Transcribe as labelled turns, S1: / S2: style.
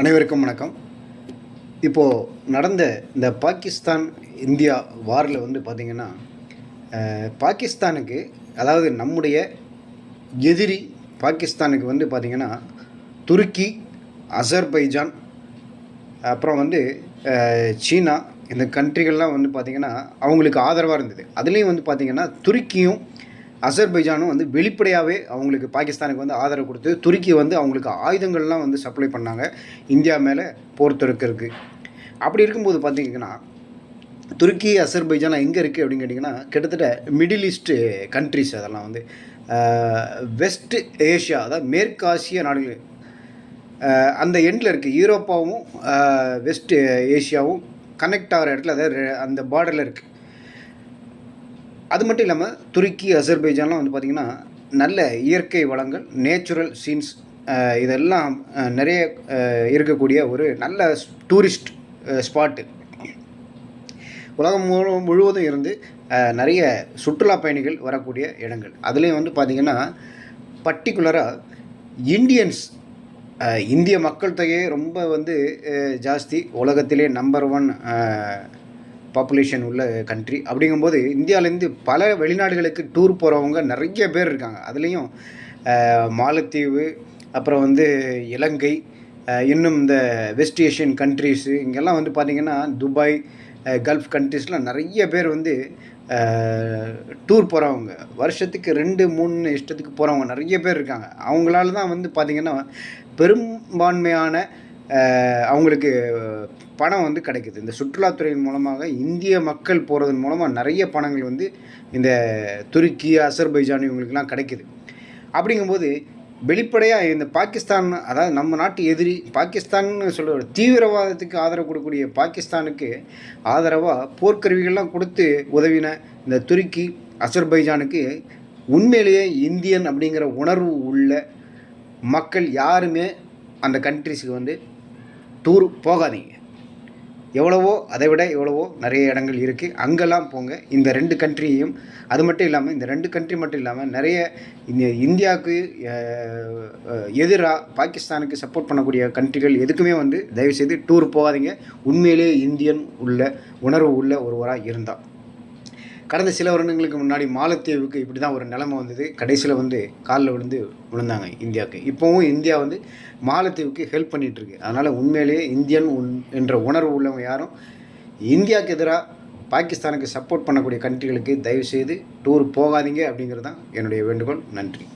S1: அனைவருக்கும் வணக்கம். இப்போது நடந்த இந்த பாகிஸ்தான் இந்தியா வாரில் வந்து பார்த்திங்கன்னா பாகிஸ்தானுக்கு அதாவது நம்முடைய எதிரி பாகிஸ்தானுக்கு வந்து பார்த்திங்கன்னா துருக்கி அசர்பைஜான் அப்புறம் வந்து சீனா இந்த கண்ட்ரிகள்லாம் வந்து பார்த்திங்கன்னா அவங்களுக்கு ஆதரவாக இருந்தது. அதுலேயும் வந்து பார்த்திங்கன்னா துருக்கியும் அசர்பைஜானும் வந்து வெளிப்படையாகவே அவங்களுக்கு பாகிஸ்தானுக்கு வந்து ஆதரவு கொடுத்து துருக்கி வந்து அவங்களுக்கு ஆயுதங்கள்லாம் வந்து சப்ளை பண்ணாங்க. இந்தியா மேலே போர் தொடுக்கிறதுக்கு அப்படி இருக்கும்போது பார்த்திங்கன்னா துருக்கி அசர்பைஜான் எங்கே இருக்குது அப்படின்னு கேட்டிங்கன்னா கிட்டத்தட்ட மிடில் ஈஸ்ட்டு கண்ட்ரிஸ் அதெல்லாம் வந்து வெஸ்ட் ஏஷியா அதாவது மேற்காசிய நாடுகள். அந்த எண்டில் இருக்குது யூரோப்பாவும் வெஸ்ட் ஏஷியாவும் கனெக்ட் ஆகிற இடத்துல அதாவது அந்த பார்டரில் இருக்குது அது மட்டும் இல்லாமல் துருக்கி அசர்பைஜான்லாம் வந்து பார்த்திங்கன்னா நல்ல இயற்கை வளங்கள் நேச்சுரல் சீன்ஸ் இதெல்லாம் நிறைய இருக்கக்கூடிய ஒரு நல்ல டூரிஸ்ட் ஸ்பாட்டு உலகம் முழு முழுவதும் இருந்து நிறைய சுற்றுலா பயணிகள் வரக்கூடிய இடங்கள். அதுலேயும் வந்து பார்த்திங்கன்னா பர்டிகுலராக இந்தியன்ஸ் இந்திய மக்கள் தொகையே ரொம்ப வந்து ஜாஸ்தி. உலகத்திலே நம்பர் ஒன் பாப்புலேஷன் உள்ள கண்ட்ரி அப்படிங்கும்போது இந்தியாவிலேருந்து பல வெளிநாடுகளுக்கு டூர் போகிறவங்க நிறைய பேர் இருக்காங்க. அதுலேயும் மாலத்தீவு அப்புறம் வந்து இலங்கை இன்னும் இந்த வெஸ்ட் ஏஷியன் கண்ட்ரீஸு இங்கெல்லாம் வந்து பார்த்திங்கன்னா துபாய் கல்ஃப் கண்ட்ரீஸ்லாம் நிறைய பேர் வந்து டூர் போகிறவங்க வருஷத்துக்கு ரெண்டு மூணு இஷ்டத்துக்கு போகிறவங்க நிறைய பேர் இருக்காங்க. அவங்களால தான் வந்து பார்த்திங்கன்னா பெரும்பான்மையான அவங்களுக்கு பணம் வந்து கிடைக்குது. இந்த சுற்றுலாத்துறையின் மூலமாக இந்திய மக்கள் போகிறதன் மூலமாக நிறைய பணங்கள் வந்து இந்த துருக்கி அசர்பைஜான் இவங்களுக்குலாம் கிடைக்குது. அப்படிங்கும்போது வெளிப்படையாக இந்த பாகிஸ்தான் அதாவது நம்ம நாட்டு எதிரி பாகிஸ்தான் சொல்ல ஒரு தீவிரவாதத்துக்கு ஆதரவு கொடுக்கக்கூடிய பாகிஸ்தானுக்கு ஆதரவாக போர்க்கருவிகள்லாம் கொடுத்து உதவின இந்த துருக்கி அசர்பைஜானுக்கு உண்மையிலேயே இந்தியன் அப்படிங்கிற உணர்வு உள்ள மக்கள் யாருமே அந்த கண்ட்ரிஸுக்கு வந்து டூர் போகாதீங்க. எவ்வளவோ அதை விட எவ்வளவோ நிறைய இடங்கள் இருக்குது அங்கெல்லாம் போங்க. இந்த ரெண்டு கண்ட்ரியையும் அது மட்டும் இல்லாமல் இந்த ரெண்டு கண்ட்ரி மட்டும் இல்லாமல் நிறைய இந்த இந்தியாவுக்கு எதிராக பாகிஸ்தானுக்கு சப்போர்ட் பண்ணக்கூடிய கண்ட்ரிகள் எதுக்குமே வந்து தயவுசெய்து டூர் போகாதீங்க. உண்மையிலேயே இந்தியன் உள்ள உணர்வு உள்ள ஒருவராக இருந்தால் கடந்த சில வருடங்களுக்கு முன்னாடி மாலத்தீவுக்கு இப்படி தான் ஒரு நிலைமை வந்தது. கடைசியில் வந்து காலில் விழுந்து விழுந்தாங்க இந்தியாவுக்கு. இப்போவும் இந்தியா வந்து மாலத்தீவுக்கு ஹெல்ப் பண்ணிகிட்ருக்கு இருக்கு. அதனால் உண்மையிலேயே இந்தியன் உன் என்ற உணர்வு உள்ளவங்க யாரும் இந்தியாவுக்கு எதிராக பாகிஸ்தானுக்கு சப்போர்ட் பண்ணக்கூடிய கண்ட்ரிகளுக்கு தயவுசெய்து டூர் போகாதீங்க அப்படிங்கிறது தான் என்னுடைய வேண்டுகோள். நன்றி.